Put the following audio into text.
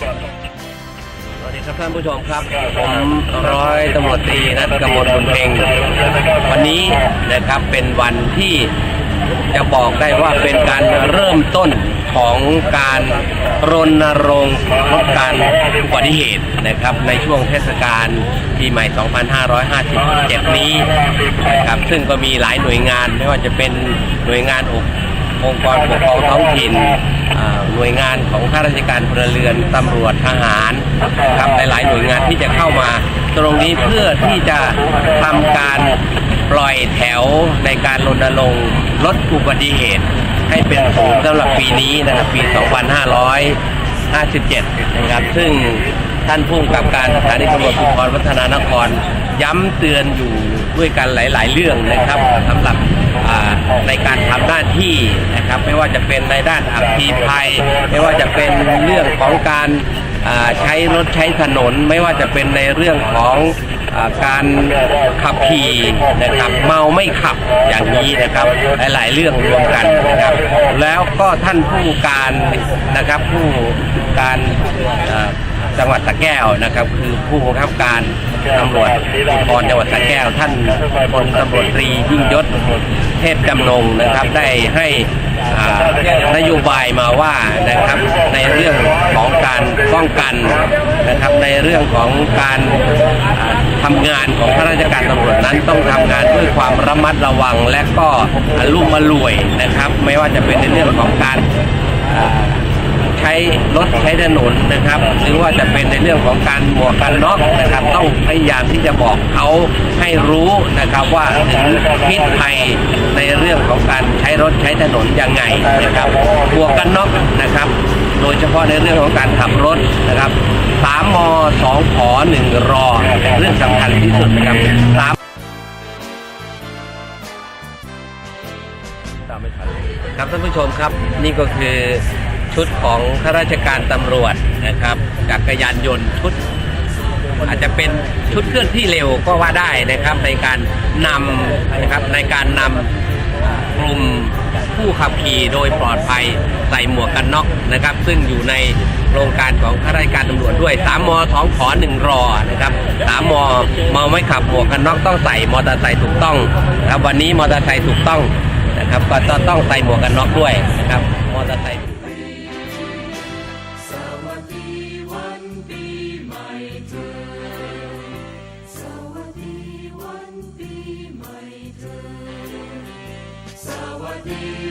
สวัสดีครับท่านผู้ชมครับ ผมร้อยตำรวจตรีนัทกมลบุญเพ็งวันนี้นะครับเป็นวันที่จะบอกได้ว่าเป็นการเริ่มต้นของการรณรงค์ลดการอุบัติเหตุนะครับ ในช่วงเทศกาลปีใหม่ 2557 นี้นะครับซึ่งก็มีหลายหน่วยงานไม่ว่าจะเป็นหน่วยงานองค์องค์กรปกครองท้องถิ่น หน่วยงานของข้าราชการพลเรือนตำรวจทหารนะครับหลายๆหน่วยงานที่จะเข้ามา ตรงนี้เพื่อที่จะทำการปล่อยแถวในการรณรงค์ลดอุบัติเหตุ ให้เป็นศูนย์สำหรับปีนี้นะครับปี 2557 นะครับ ซึ่งท่านผู้กำกับการสถานีตำรวจภูธรวัฒนานคร ย้ำเตือนอยู่ด้วยกันหลาย ๆ เรื่องนะครับสำหรับ ในการทำหน้าที่นะครับ ไม่ว่าจะเป็นในด้านอัคคีภัย ไม่ว่าจะเป็นเรื่องของการใช้รถใช้ถนน ไม่ว่าจะเป็นในเรื่องของอการขับขี่นะครับเมาไม่ขับอย่างนี้นะครับ หลาย ๆ เรื่องรวมกันนะครับ แล้วก็ท่านผู้การนะครับผู้การจังหวัดสระแก้วนะครับ คือผู้บังคับการตำรวจภูธรจังหวัดสระแก้ว ท่านพลตำรวจตรียิ่งยศ เทพจำนงนะครับได้ให้นโยบายมาว่านะครับในเรื่องของการป้องกันนะครับในเรื่องของการทำทำงานของข้าราชการตำรวจนั้นต้องทำงานด้วยความระมัดระวังและก็อารมุ่มอรวยนะครับ ไม่ว่าจะเป็นในเรื่องของการ ช้รถใช้ถนนนะครับ หรือว่าจะเป็นในเรื่องของการหมวกกันน็อกนะครับ ต้องพยายามที่จะบอกเขาให้รู้นะครับว่าถึงพิษภัยในเรื่องของการใช้รถใช้ถนนยังไงนะครับหมวกกันน็อกนะครับ โดยเฉพาะในเรื่องของการขับรถนะครับสามมสองขอหนึ่งรอเป็นเรื่องสำคัญที่สุดนะครับสามครับท่านผู้ชมครับนี่ก็คือ ชุดของข้าราชการตำรวจนะครับจักรยานยนต์ชุด อาจจะเป็นชุดเคลื่อนที่เร็วก็ว่าได้นะครับ ในการนำนะครับในการนำกลุ่มผู้ขับขี่โดยปลอดภัยใส่หมวกกันน็อกนะครับ ซึ่งอยู่ในโครงการของข้าราชการตำรวจด้วย 3ม2ขอ1รอนะครับ3มเมาไม่ขับหมวกกันน็อกต้องใส่มอเตอร์ไซค์ถูกต้องนะครับวันนี้มอเตอร์ไซค์ถูกต้องนะครับก็ต้องต้องใส่หมวกกันน็อกด้วยนะครับมอเตอร์ไซค์ ดี